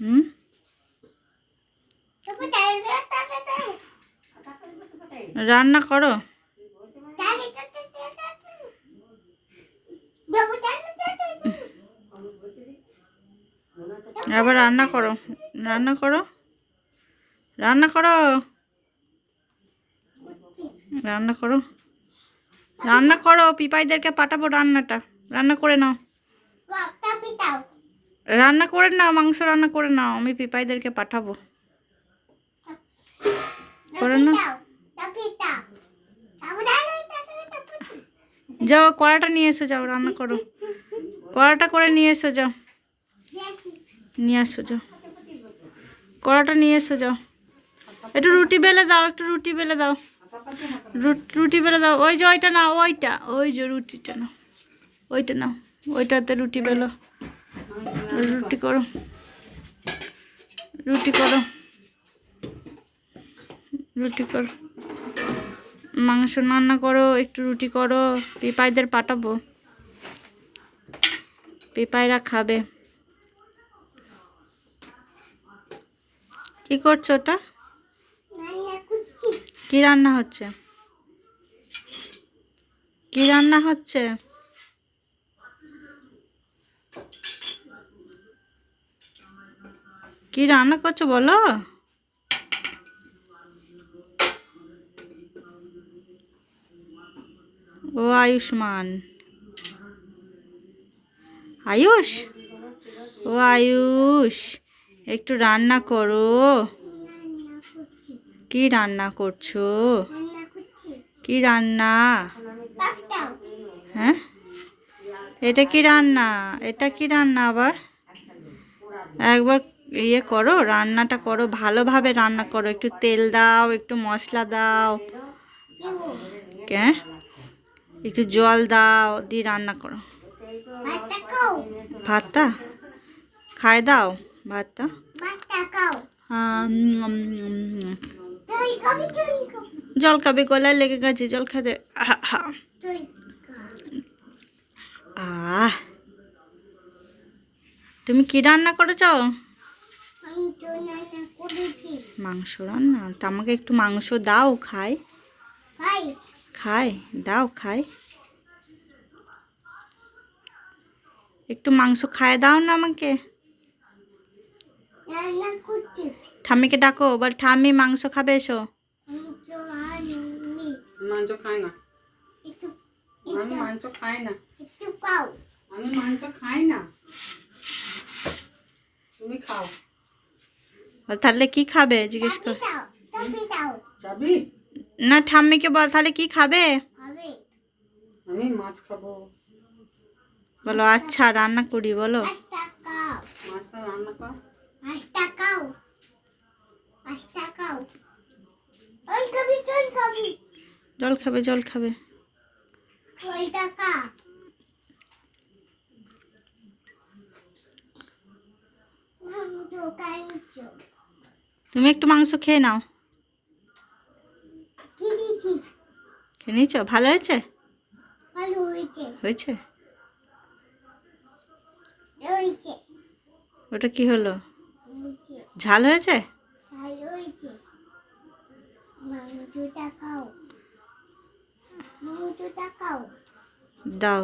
হুম? রান্না করো। আবার রান্না করো। রান্না করো। রান্না করো। রান্না করো। রান্না করো। পিপাইদেরকে পাঠাবো রান্নাটা। রান্না করে নাও। রান্না করে নাও, মাংস রান্না করে নাও, আমি পিপাইদেরকে পাঠাবো। করে যাও, কড়াটা নিয়ে এসো, যাও, রান্না করো। কড়াটা করে নিয়ে এসো, যাও। নিয়ে আসো, যাও। কড়াটা নিয়ে এসো, যাও। একটু রুটি বেলে দাও, একটু রুটি বেলে দাও। রুটি বেলে দাও। ওই যে ওইটা না ওইটা, ওই যে রুটিটা না ওইটা নাও, ওইটাতে রুটি বেলো। রুটি করো। রুটি করো। রুটি করো। মাংস রান্না করো একটু রুটি করো। পিপাইদের পাঠাবো। পিপাইরা খাবে। কি করছ ওটা? কি রান্না হচ্ছে? কি রান্না হচ্ছে? কি রান্না করছ বলো? ও আয়ুষ্মান। আয়ুষ? ও আয়ুষ, একটু রান্না করো। কি রান্না করছ? কি রান্না? হ্যাঁ? এটা কি রান্না? এটা কি রান্না আবার? একবার ইয়ে করো, রান্নাটা করো, ভালোভাবে রান্না করো। একটু তেল দাও, একটু মশলা দাও। কে? একটু জল দাও, দিয়ে রান্না করো। ভাতটা? খায় দাও ভাতটা। জল খাবে, গলায় লেগে গেছে, জল। আহ। তুমি কি রান্না করেছ? মাংস রান্না? তা আমাকে একটু মাংস দাও খাই। খাই। দাও খাই। একটু মাংস খায় দাও না আমাকে। ঠাম্মিকে ডাকো বল ঠাম্মি মাংস খাবে এসো। মাংস খাই না। আমি মাংস খাই না। আমি মাংস খাই না। তুমি খাও। তাহলে কি খাবে? জিজ্ঞেস কর। না ঠাম্মিকে বল তাহলে কি খাবে? আমি মাছ খাব। বলো আচ্ছা রান্না করি বলো। রান্না কর। জল খাবে জল খাবে। তুমি একটু মাংস খেয়ে নাও। খেয়ে নিয়েছ ভালো হয়েছে? হয়েছে। ওটা কি হলো? ঝাল হয়েছে? দাও।